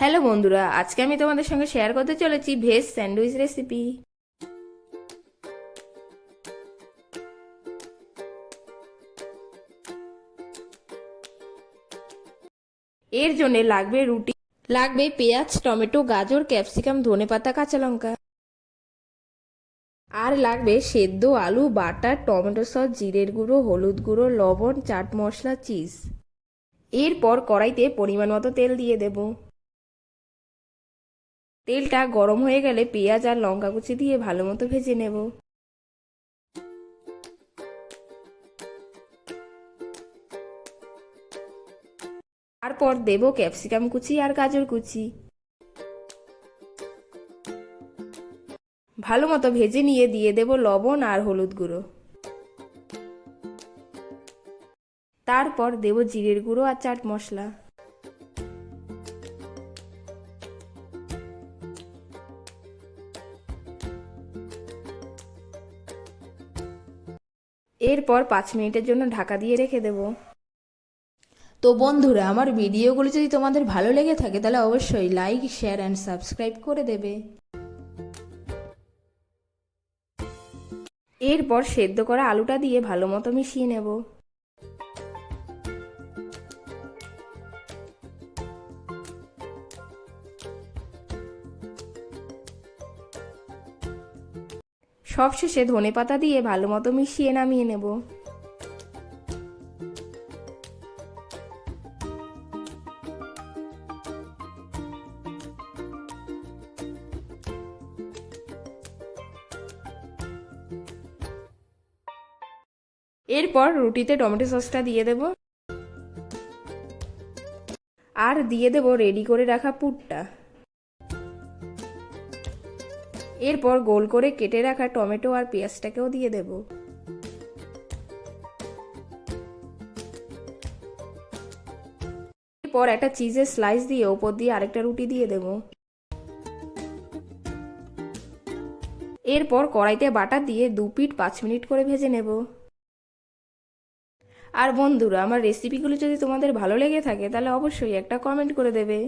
Hello বন্ধুরা, আজকে আমি তোমাদের সঙ্গে শেয়ার করতে চলেছি ভেজ স্যান্ডউইচ রেসিপি এর জন্য লাগবে রুটি, লাগবে পেঁয়াজ, টমেটো, গাজর, ক্যাপসিকাম ধনেপাতা কাঁচা লঙ্কা। আর লাগবে সেদ্ধ আলু, বাটার, টমেটো সস, জিরের গুঁড়ো, হলুদ গুঁড়ো, লবণ, চাট মশলা, চিজ। এরপর কড়াইতে পরিমাণ মতো তেল দিয়ে দেব। তেলটা গরম হয়ে গেলে পেঁয়াজ আর লঙ্কা কুচি দিয়ে ভালো মতো ভেজে নেব। তারপর দেব ক্যাপসিকাম কুচি আর গাজর কুচি। ভালো মতো ভেজে নিয়ে দিয়ে দেব লবণ আর হলুদ গুঁড়ো। তারপর দেব জিরের গুঁড়ো আর চাট মশলা। এরপর পাঁচ মিনিটের জন্য ঢাকা দিয়ে রেখে দেব। তো বন্ধুরা আমার ভিডিওগুলো যদি তোমাদের ভালো লেগে থাকে তাহলে অবশ্যই লাইক শেয়ার অ্যান্ড সাবস্ক্রাইব করে দেবে। এরপর সেদ্ধ করা আলুটা দিয়ে ভালো মতো মিশিয়ে নেব। সবশেষে ধনে পাতা দিয়ে ভালো মতো মিশিয়ে নামিয়ে নেব। এরপর রুটিতে টমেটো সসটা দিয়ে দেব। আর দিয়ে দেব রেডি করে রাখা পুরটা। এরপর গোল করে কেটে রাখা টমেটো আর পেঁয়াজটাকেও দিয়ে দেব। এরপর একটা চিজের স্লাইস দিয়ে ওপর দিয়ে আরেকটা রুটি দিয়ে দেব। এরপর কড়াইতে বাটার দিয়ে দু পিঠ পাঁচ মিনিট করে ভেজে নেব। আর বন্ধুরা, আমার রেসিপিগুলো যদি তোমাদের ভালো লেগে থাকে, তাহলে অবশ্যই একটা কমেন্ট করে দেবে।